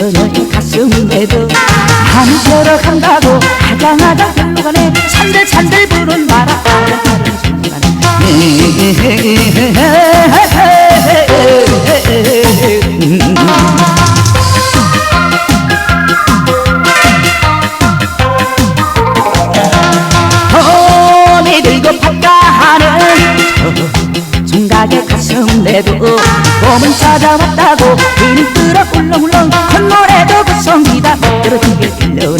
그녀의 가슴에도 밤새러 간다고 아장아장 별로가네. 산들산들 부른 바람. 돈이 들고 팍가하는 총각의 가슴 내도 몸은 찾아왔다고 끌어 울렁울렁 콧노래도 구성이다. 떨어지게 들려오는.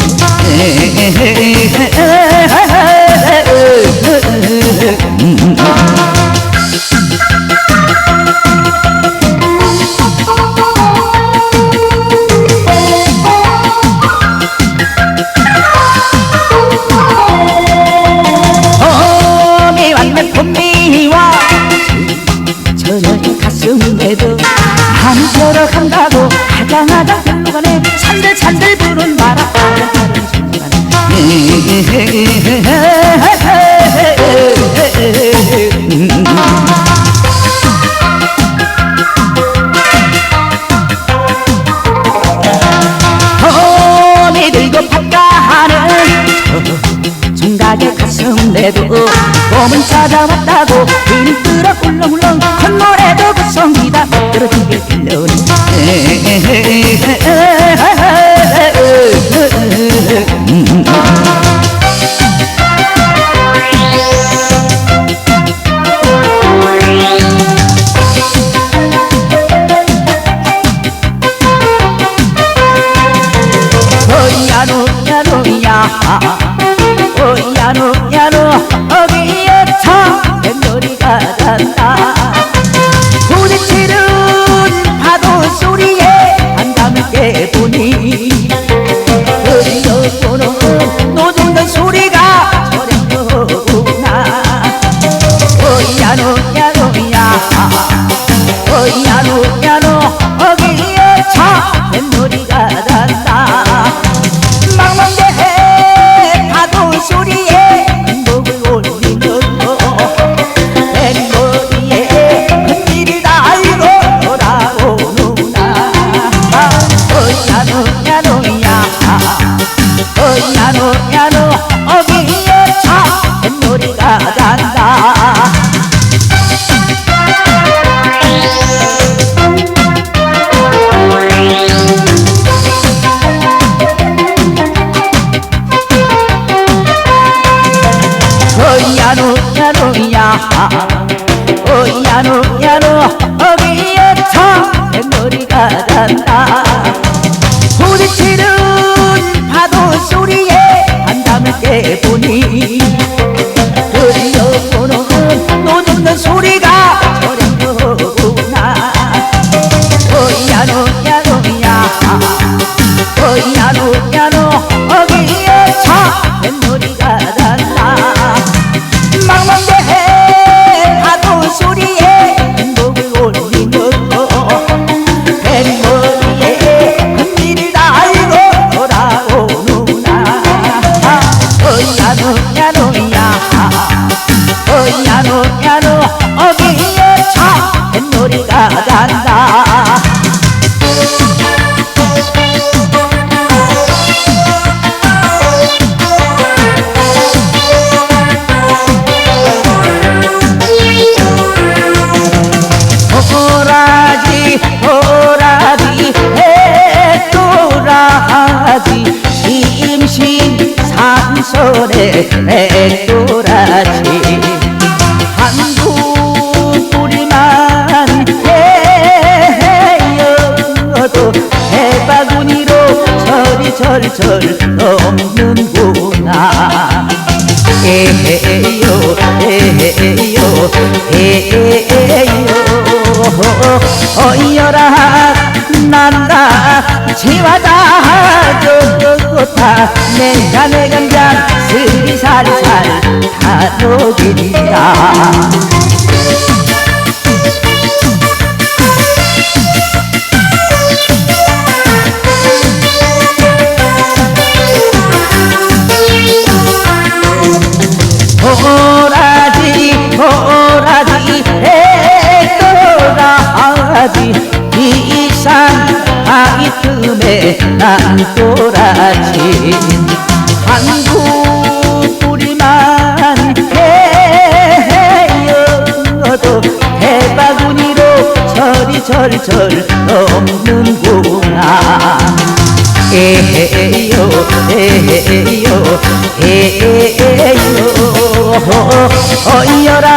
봄이 왔네 봄이 와. 저녁의 가슴에도 마음이 걸어간다고 하 장하장 별로 가네 산들 산들 부른 바람 봄이 들고 팝가하는 중각의 가슴 내도 봄은 찾아왔다고 비는 끌어 울렁울렁 콧노래도 구성이다. 떨어지게 들려오는 오 간다 부딪히는 파도 소리에 한담을 깨보니 흐려보는 노젓는 소리가 산설의 해도라지. 한국 뿌리만 해여도 해바구니로 절이 절절 넘는구나. 에헤요 에헤요 에헤요. 어이여라 난다. 지화자 좋다. 내가 내 감장 스리살살 다독이리라 또라지 한국 뿌리만 해여도 해바구니로 절이 절절 넘는구 에헤요 에헤요 어여라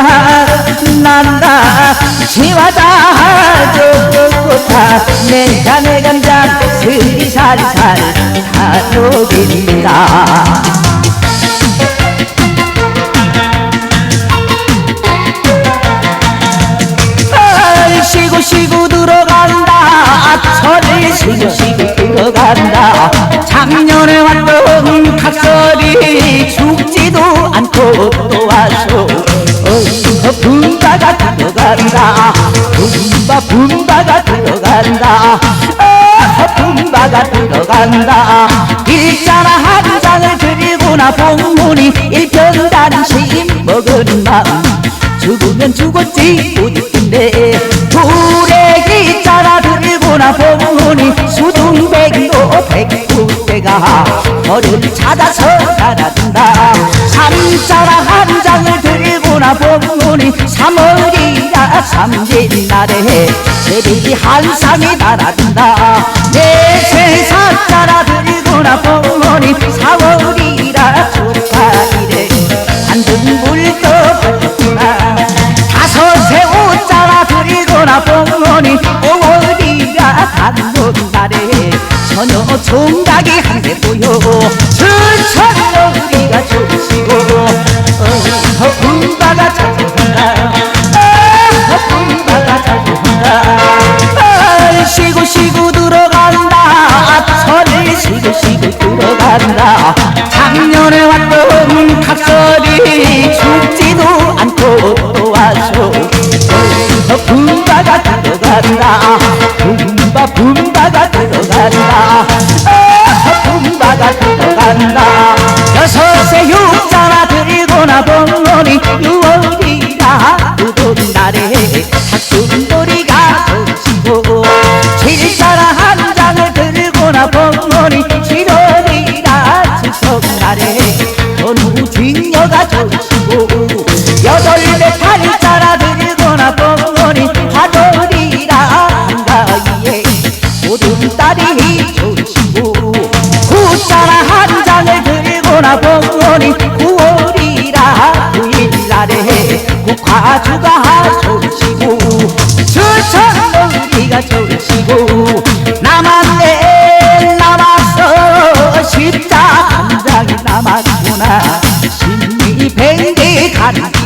난다. 지와다 좋다 내가 내 간장 스리살살 다 녹인다. 아, 쉬고 쉬고 들어간다. 철이 쉬고 쉬고 들어간다. 작년에 왔던 각설이 죽지도 않고 또 와서 어, 분바가 들어간다. 분바 분바가 들어간다 어, 분바가 들어간다. 일자나 한 장을 들고나 봉문이 일편단심 먹은 마음. 죽으면 죽었지 우리인데. 불에 있잖아 들고나 보니 수둥백도 백두대가. 너를 찾아서 날아든다. 삼자라 한 장을 들고나 보니 삼월이라 삼진날에. 새벽이 한삼이 내세 사자라 들고나 보니 사월이라 조카이래. 한등 물도 받았구나 다섯에 옷자라 들이거나 보니 오월이라 단돈 날에. 전혀 총각이 한대 보여. 천천 우리가 좋으시고. 어, 분바가 찾아온다. 어, 분바가 찾아온다. 쉬고 들어간다 쉬고 들어간다. 작년에 왔던 각설이 죽지도 않고 또 와서 어, 분바가 들어간다. 분바 분바가 들어간다. 아, 분바가 들어간다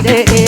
te